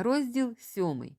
Розділ 7.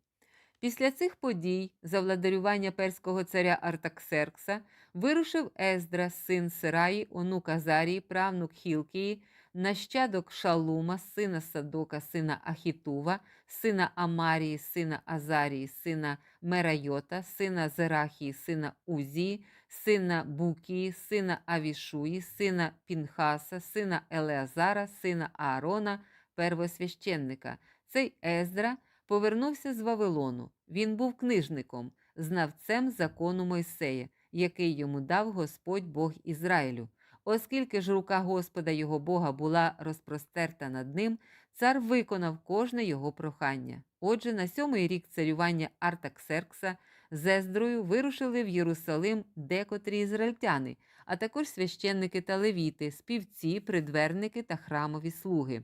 Після цих подій, за владарювання перського царя Артаксеркса, вирушив Ездра, син Сираї, онук Азарії, правнук Хілкії, нащадок Шалума, сина Садока, сина Ахітува, сина Амарії, сина Азарії, сина Мерайота, сина Зерахії, сина Узії, сина Букії, сина Авішуї, сина Пінхаса, сина Елеазара, сина Аарона, первосвященника. Цей Ездра повернувся з Вавилону. Він був книжником, знавцем закону Мойсея, який йому дав Господь Бог Ізраїлю. Оскільки ж рука Господа його Бога була розпростерта над ним, цар виконав кожне його прохання. Отже, на сьомий рік царювання Артаксеркса з Ездрою вирушили в Єрусалим декотрі ізраїльтяни, а також священники та левіти, співці, придверники та храмові слуги.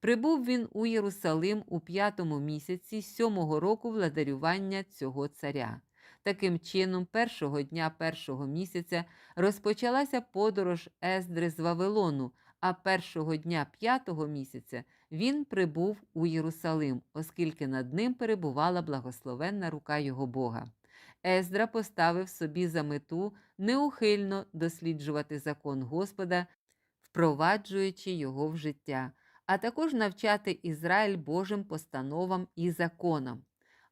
Прибув він у Єрусалим у п'ятому місяці сьомого року владарювання цього царя. Таким чином, першого дня першого місяця розпочалася подорож Ездри з Вавилону, а першого дня п'ятого місяця він прибув у Єрусалим, оскільки над ним перебувала благословенна рука його Бога. Ездра поставив собі за мету неухильно досліджувати закон Господа, впроваджуючи його в життя, а також навчати Ізраїль Божим постановам і законам.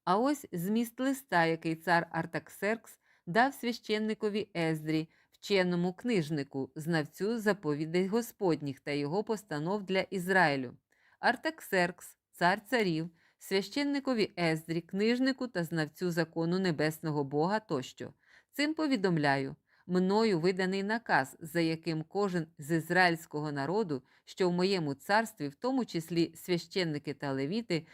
А ось зміст листа, який цар Артаксеркс дав священникові Ездрі, вченому книжнику, знавцю заповідей Господніх та його постанов для Ізраїлю. Артаксеркс, цар царів, священникові Ездрі, книжнику та знавцю закону Небесного Бога тощо. Цим повідомляю, мною виданий наказ, за яким кожен з ізраїльського народу, що в моєму царстві, в тому числі священники та левіти,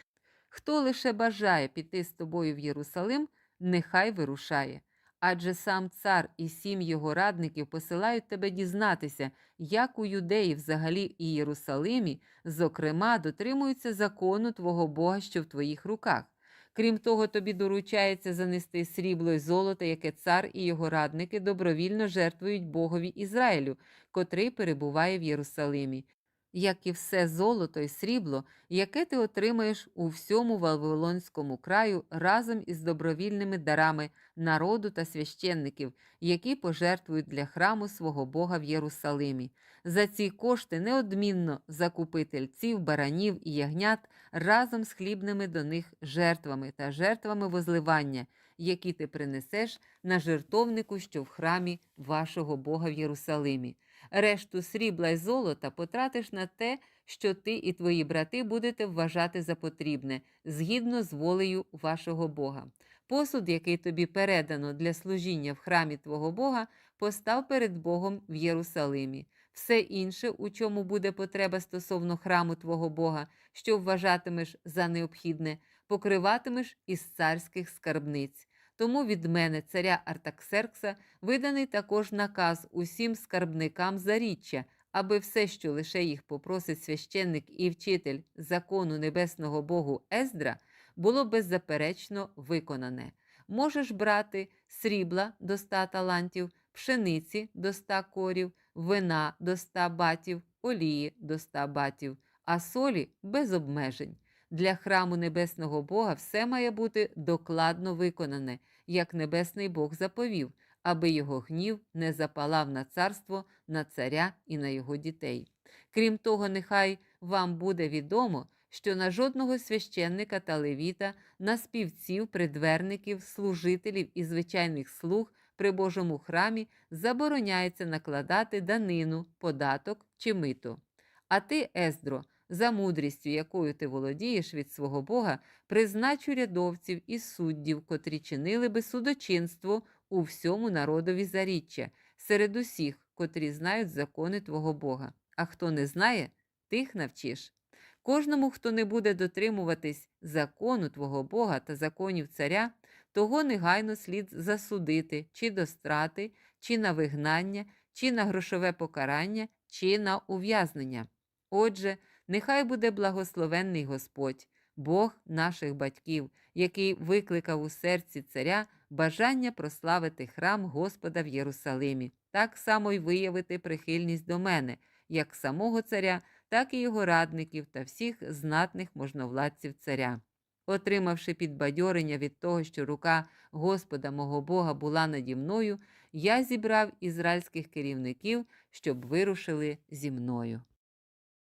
хто лише бажає піти з тобою в Єрусалим, нехай вирушає. Адже сам цар і сім його радників посилають тебе дізнатися, як у юдеї взагалі і Єрусалимі, зокрема, дотримуються закону Твого Бога, що в твоїх руках. Крім того, тобі доручається занести срібло й золото, яке цар і його радники добровільно жертвують Богові Ізраїлю, котрий перебуває в Єрусалимі, як і все золото і срібло, яке ти отримаєш у всьому Вавилонському краю разом із добровільними дарами народу та священників, які пожертвують для храму свого Бога в Єрусалимі. За ці кошти неодмінно закупи тельців, баранів і ягнят разом з хлібними до них жертвами та жертвами возливання, які ти принесеш на жертовнику, що в храмі вашого Бога в Єрусалимі. Решту срібла й золота потратиш на те, що ти і твої брати будете вважати за потрібне, згідно з волею вашого Бога. Посуд, який тобі передано для служіння в храмі твого Бога, постав перед Богом в Єрусалимі. Все інше, у чому буде потреба стосовно храму твого Бога, що вважатимеш за необхідне, покриватимеш із царських скарбниць. Тому від мене, царя Артаксеркса, виданий також наказ усім скарбникам заріччя, аби все, що лише їх попросить священник і вчитель закону небесного Богу Ездра, було беззаперечно виконане. Можеш брати срібла до ста талантів, пшениці до ста корів, вина до ста батів, олії до ста батів, а солі без обмежень. Для храму небесного Бога все має бути докладно виконане, як небесний Бог заповів, аби його гнів не запалав на царство, на царя і на його дітей. Крім того, нехай вам буде відомо, що на жодного священника та левіта, на співців, придверників, служителів і звичайних слуг при Божому храмі забороняється накладати данину, податок чи мито. А ти, Ездро, за мудрістю, якою ти володієш від свого Бога, признач урядовців і суддів, котрі чинили би судочинство у всьому народові заріччя, серед усіх, котрі знають закони твого Бога. А хто не знає, тих навчиш. Кожному, хто не буде дотримуватись закону твого Бога та законів царя, того негайно слід засудити чи до страти, чи на вигнання, чи на грошове покарання, чи на ув'язнення. Отже, нехай буде благословенний Господь, Бог наших батьків, який викликав у серці царя бажання прославити храм Господа в Єрусалимі, так само й виявити прихильність до мене, як самого царя, так і його радників та всіх знатних можновладців царя. Отримавши підбадьорення від того, що рука Господа мого Бога була наді мною, я зібрав ізраїльських керівників, щоб вирушили зі мною.